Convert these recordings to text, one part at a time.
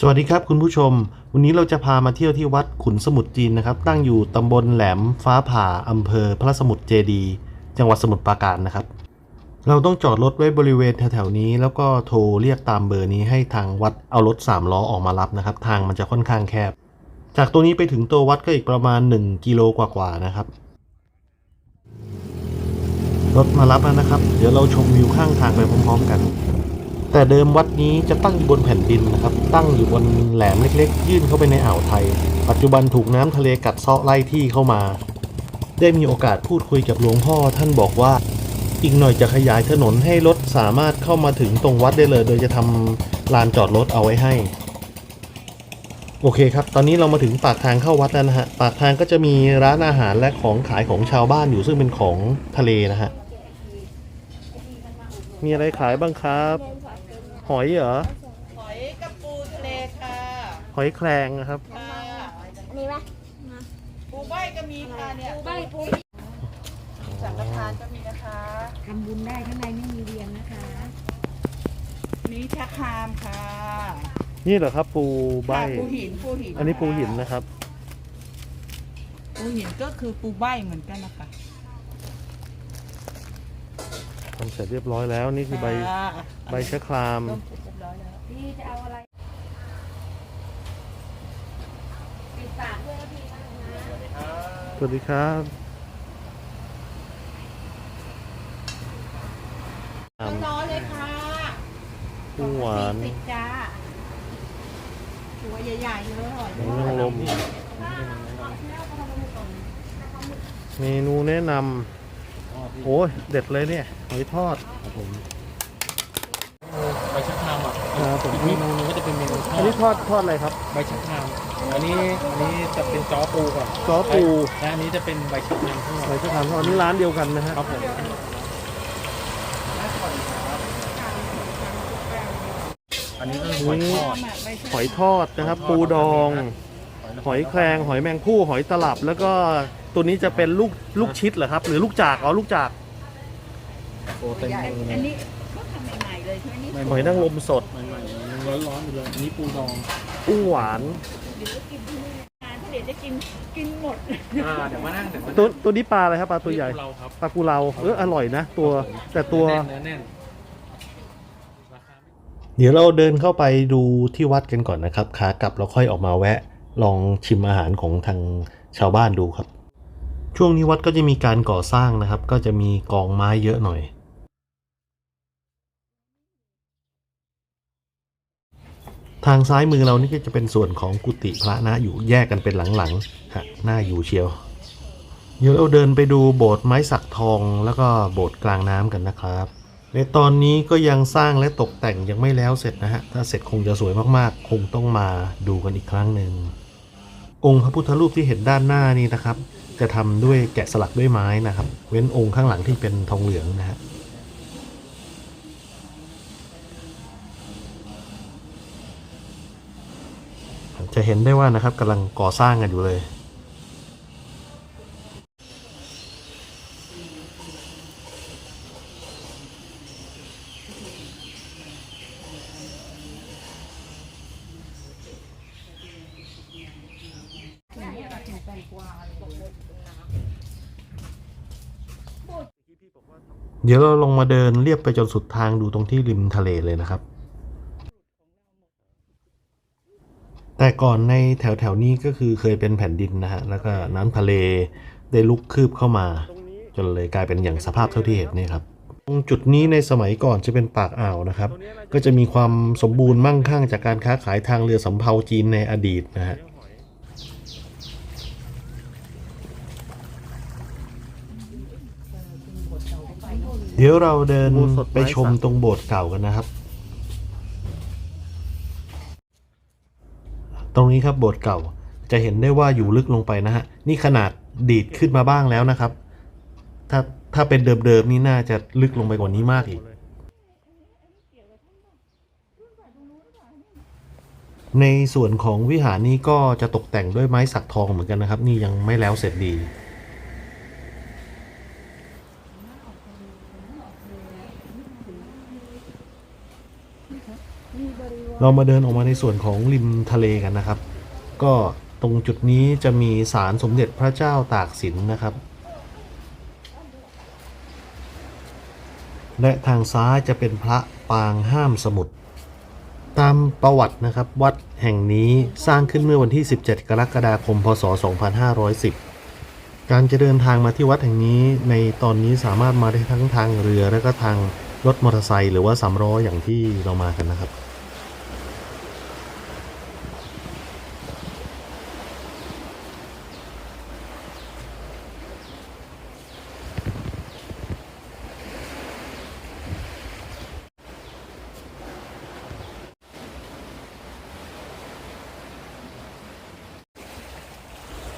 สวัสดีครับคุณผู้ชม วันนี้เราจะพามาเที่ยวที่วัดขุนสมุทรจีนนะครับ ตั้งอยู่ตำบลแหลมฟ้าผ่าอำเภอพระสมุทรเจดี จังหวัดสมุทรปราการนะครับ เราต้องจอดรถไว้บริเวณแถวๆนี้ แล้วก็โทรเรียกตามเบอร์นี้ให้ทางวัดเอารถสามล้อออกมารับนะครับ ทางมันจะค่อนข้างแคบ จากตรงนี้ไปถึงตัววัดก็อีกประมาณ 1 กิโลกว่าๆนะครับ รถมารับแล้วนะครับ เดี๋ยวเราชมวิวข้างทางไปพร้อม ๆ กัน แต่เดิมวัดนี้จะตั้งอยู่บนแผ่นดินนะครับ ตั้งอยู่บนแหลมเล็กๆ ยื่นเข้าไปในอ่าวไทย ปัจจุบันถูกน้ำทะเลกัดเซาะไล่ที่เข้ามา ได้มีโอกาสพูดคุยกับหลวงพ่อท่านบอกว่า อีกหน่อยจะขยายถนนให้รถสามารถเข้ามาถึงตรงวัดได้เลย โดยจะทำลานจอดรถเอาไว้ให้ โอเคครับ ตอนนี้เรามาถึงปากทางเข้าวัดแล้วนะฮะ ปากทางก็จะมีร้านอาหารและของขายของชาวบ้านอยู่ซึ่งเป็นของทะเลนะฮะ มีอะไรขายบ้างครับ หอยเหรอ หอยกับปูทะเลค่ะหอยแครงนะครับ ค่ะอันนี้ปะปูใบก็มีค่ะเนี่ยปูใบปูสังฆทานก็มีนะคะทำบุญได้ข้างในไม่มีเรียงนะคะนี่ชะครามค่ะนี่เหรอครับปูใบ ค่ะปูหินปูหินอันนี้ปูหินนะครับ ปูหินก็คือปูใบเหมือนกันนะคะ ทำเสร็จเรียบร้อยแล้วนี่คือใบค่ะใบชะครามต้มเสร็จเรียบร้อยแล้วพี่จะเอาอะไรปิดปากด้วยนะพี่นะสวัสดีครับร้อนๆเลยค่ะปูหวานสิบจ้าตัวใหญ่ๆเลยหอยนางรมเมนูแนะนำ โอ้ยเด็ดเลยเนี่ยหอยทอดใบชะครามอะครับผม อีกเมนูหนึงก็จะเป็นเมนูทอัอนนี้ดทอดทอดอะไรครับใบชะครามอันนี้อันนี้จะเป็นจ้อปูก่อนจ้อปูและอันนี้จะเป็นใบชะครามทอดหอยชะครามทอดอันนี้ร้านเดียวกันนะฮะครับผมอันนี้ก็คือหอยทอดหอยทอดนะครับ ปูดอง หอยแครงหอยแมงผู้หอยตลับแล้วก็ ตัวนี้จะเป็นลูกลูกชิดเหรอครับ หรือลูกจากอ๋อลูกจากโอ้เต็มมืออันนี้ก็ทำใหม่ๆเลยใช่ไหมนี่หอยนางรมสดใหม่ๆยังร้อนๆอยู่เลยอันนี้ปูดองกุ้งหวานเดี๋ยวจะกินที่นี่งานเดี๋ยวจะกินกินหมดอ่าเดี๋ยวมานั่งเดี๋ยวมาตัวตัวนี้ปลาอะไรครับปลาตัวใหญ่เราครับปลากุเลาเอออร่อยนะ ตัวแต่ตัว เนื้อแน่นราคาไม่ เดี๋ยวเราเดินเข้าไปดูที่วัดกันก่อนนะครับขากลับเราค่อยออกมาแวะ ลองชิมอาหารของทางชาวบ้านดูครับ ช่วงนี้วัดก็จะมีการก่อสร้างนะครับ ก็จะมีกองไม้เยอะหน่อย ทางซ้ายมือเรานี่ก็จะเป็นส่วนของกุฏิพระนะอยู่แยกกันเป็นหลังๆฮะน่าอยู่เชียว เดี๋ยวเราเดินไปดูโบสถ์ไม้สักทองแล้วก็โบสถ์กลางน้ำกันนะครับในตอนนี้ก็ยังสร้างและตกแต่งยังไม่แล้วเสร็จนะฮะ ถ้าเสร็จคงจะสวยมากๆ คงต้องมาดูกันอีกครั้งหนึ่ง องค์พระพุทธรูปที่เห็นด้านหน้านี่นะครับ จะทำด้วยแกะสลักด้วยไม้นะครับ เว้นองค์ข้างหลังที่เป็นทองเหลืองนะฮะจะเห็นได้ว่านะครับกำลังก่อสร้างกันอยู่เลย เดี๋ยวเราลงมาเดินเรียบไปจนสุดทางดูตรงที่ริมทะเลเลยนะครับ แต่ก่อนในแถวแถวนี้ก็คือเคยเป็นแผ่นดินนะฮะ แล้วก็น้ำทะเลได้ลุกคืบเข้ามา จนเลยกลายเป็นอย่างสภาพเท่าที่เห็นนี่ครับ ตรงจุดนี้ในสมัยก่อนจะเป็นปากอ่าวนะครับ ก็จะมีความสมบูรณ์มั่งคั่งจากการค้าขายทางเรือสำเภาจีนในอดีตนะฮะ เดี๋ยวเราเดินไปชมตรงโบสถ์เก่ากันนะครับ ตรงนี้ครับโบสถ์เก่าจะเห็นได้ว่าอยู่ลึกลงไปนะฮะ นี่ขนาดดีดขึ้นมาบ้างแล้วนะครับ ถ้าถ้าเป็นเดิมๆนี่น่าจะลึกลงไปกว่านี้มากอีก ในส่วนของวิหารนี้ก็จะตกแต่งด้วยไม้สักทองเหมือนกันนะครับ นี่ยังไม่แล้วเสร็จดี มีบริวาร เรามาเดินออกมาในส่วนของริมทะเลกันนะครับ ก็ตรงจุดนี้จะมีศาลสมเด็จพระเจ้าตากสินนะครับ และทางซ้ายจะเป็นพระปางห้ามสมุทรตามประวัตินะครับวัดแห่งนี้สร้างขึ้นเมื่อวันที่ 17 กรกฎาคม พศ 2510 การจะเดินทางมาที่วัดแห่งนี้ในตอนนี้สามารถมาได้ทั้งทางเรือและก็ทางรถมอเตอร์ไซค์หรือว่าสามล้ออย่างที่เรามากันนะครับ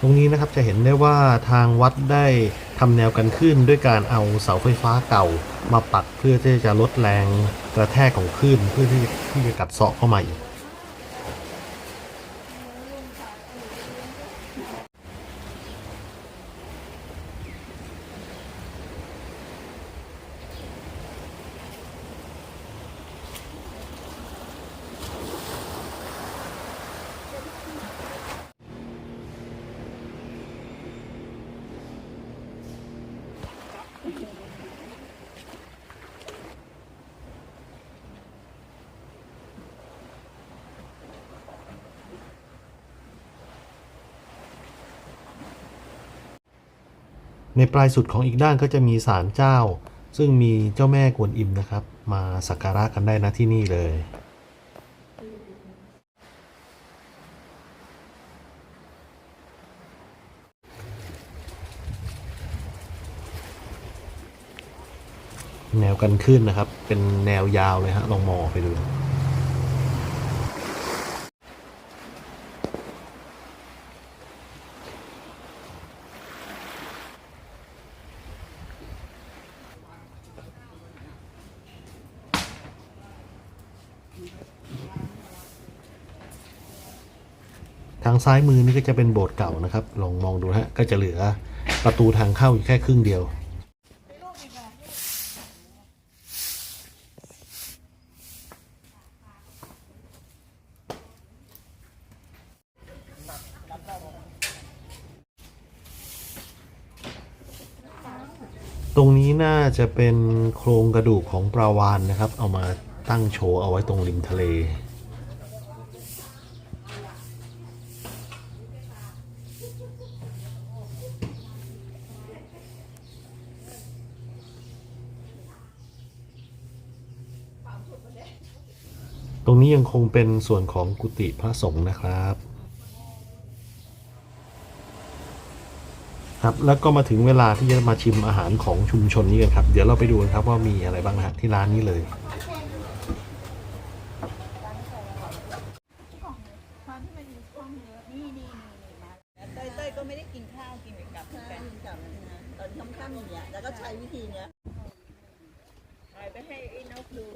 รงนี้นะครับจะเห็นได้ว่าทางวัดได้ทำแนวกันขึ้นด้วยการเอาเสาไฟฟ้าเก่ามาปักเพื่อที่จะลดแรงกระแทกของคลื่นเพื่อที่ที่จะกัดเซาะเข้ามาอีก ในปลายสุดของอีกด้านก็จะมีศาลเจ้า ซึ่งมีเจ้าแม่กวนอิมนะครับ มาสักการะกันได้นะที่นี่เลยแนวกันขึ้นนะครับ เป็นแนวยาวเลยฮะลองมองไปดูางซ้ายมือนี่ก็จะเป็นโบสถ์เก่านะครับ ลองมองดูฮะก็จะเหลือประตูทางเข้าอยู่แค่ครึ่งเดียว ตรงนี้น่าจะเป็นโครงกระดูกของปลาวานนะครับ เอามาตั้งโชว์เอาไว้ตรงริมทะเล ตรงนี้ยังคงเป็นส่วนของกุฏิพระสงฆ์นะครับครับแล้วก็มาถึงเวลาที่จะมาชิมอาหารของชุมชนนี้กันครับ เดี๋ยวเราไปดูกันครับว่ามีอะไรบ้างนะที่ร้านนี้เลย เต้ยเต้ยก็ไม่ได้กินข้าวกินกับแฟนกับนะตอนค่ำๆอย่างเงี้ยแล้วก็ใช้วิธีเนี้ยถ่ายไปให้ไอ้นกดู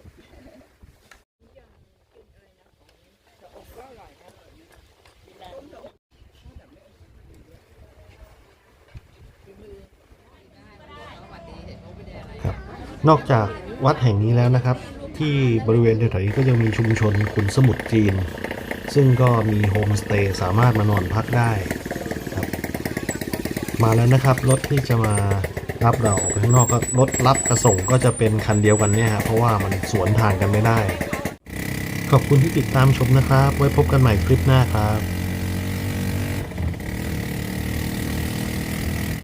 ครับ นอกจากวัดแห่งนี้แล้วนะครับ ที่บริเวณแถวๆนี้ก็ยังมีชุมชนขุนสมุทรจีน ซึ่งก็มีโฮมสเตย์สามารถมานอนพักได้ครับมาแล้วนะครับรถที่จะมารับเราออกไปข้างนอกก็รถรับกระส่งก็จะเป็นคันเดียวกันเนี่ยฮะเพราะว่ามันสวนทางกันไม่ได้ ขอบคุณที่ติดตามชมนะครับ ไว้พบกันใหม่คลิปหน้าครับ